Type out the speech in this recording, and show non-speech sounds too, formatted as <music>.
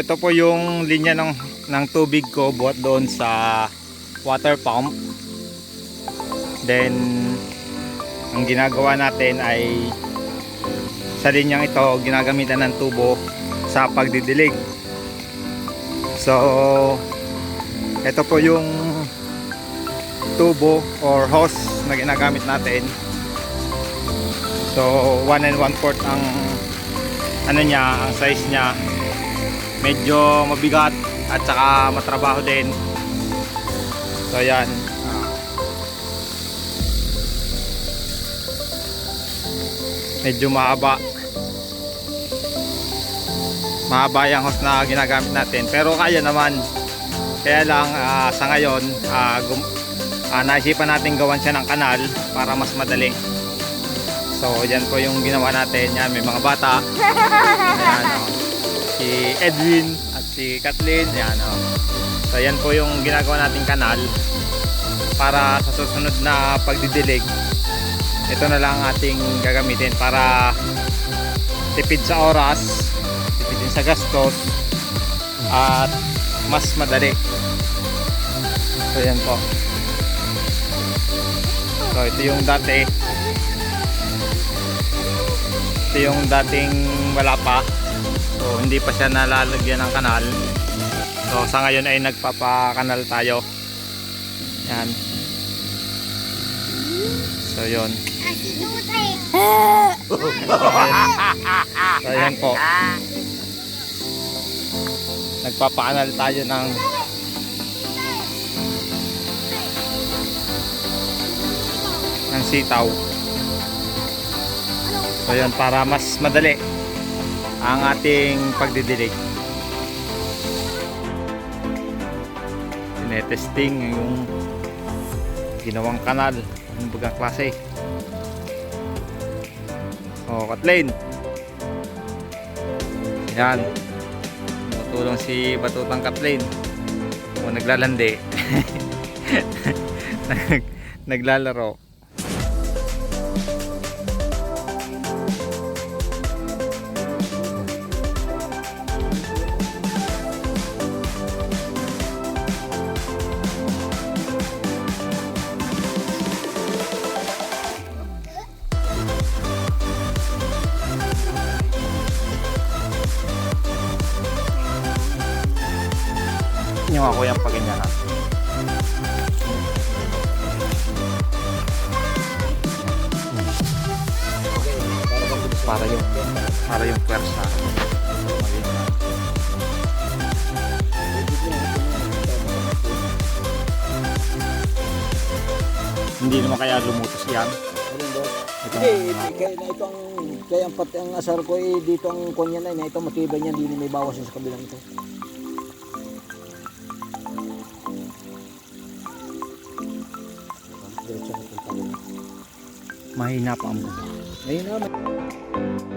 ito po yung linya ng, ng tubig ko buhat doon sa water pump. Then, ang ginagawa natin ay sa linyang ito, ginagamitan ng tubo sa pagdidilig. So, ito po yung tubo or hose na ginagamit natin. So, 1 and 1 fourth ang ano niya, ang size niya. Medyo mabigat at saka matrabaho din. So, yan. Ah. Medyo mahaba. Mahaba yung hose na ginagamit natin. Pero kaya naman. Kaya lang ah, sa ngayon, ah, gum- ah, naisipan natin gawan siya ng kanal para mas madali. So, yan po yung ginawa natin. Yan, may mga bata. <laughs> Ayan, oh. Si Edwin at si Kathleen. Yan, oh. So, yan po yung ginagawa nating kanal para sa susunod na pagdidilig. Ito na lang ating gagamitin para tipid sa oras, tipid din sa gastos, at mas madali. So, yan po. So, ito yung dati ito yung dating wala pa so hindi pa siya nalalagyan ng kanal. So sa ngayon ay nagpapakanal tayo. Yan. So yun. So yan po. Nagpapakanal tayo ng ng sitaw. So yun, para mas madali ang ating pagdidilig. Tinetesting yung ginawang kanal. Anong bagang klase? Oh, Kathleen. Yan. Tutulong si Batutang Kathleen. O, naglalandi. <laughs> Nag, naglalaro. Yung ako yung pag ganyan ha. Para yung para yung pwersa. Hindi naman kaya lumutos yan. Hindi, kaya na ito ang kaya ang pati ang asar ko eh dito ang kunya na ito matibay niyan hindi na may bawas sa kabilang ito. Mahina pa ang buka. Ayun na.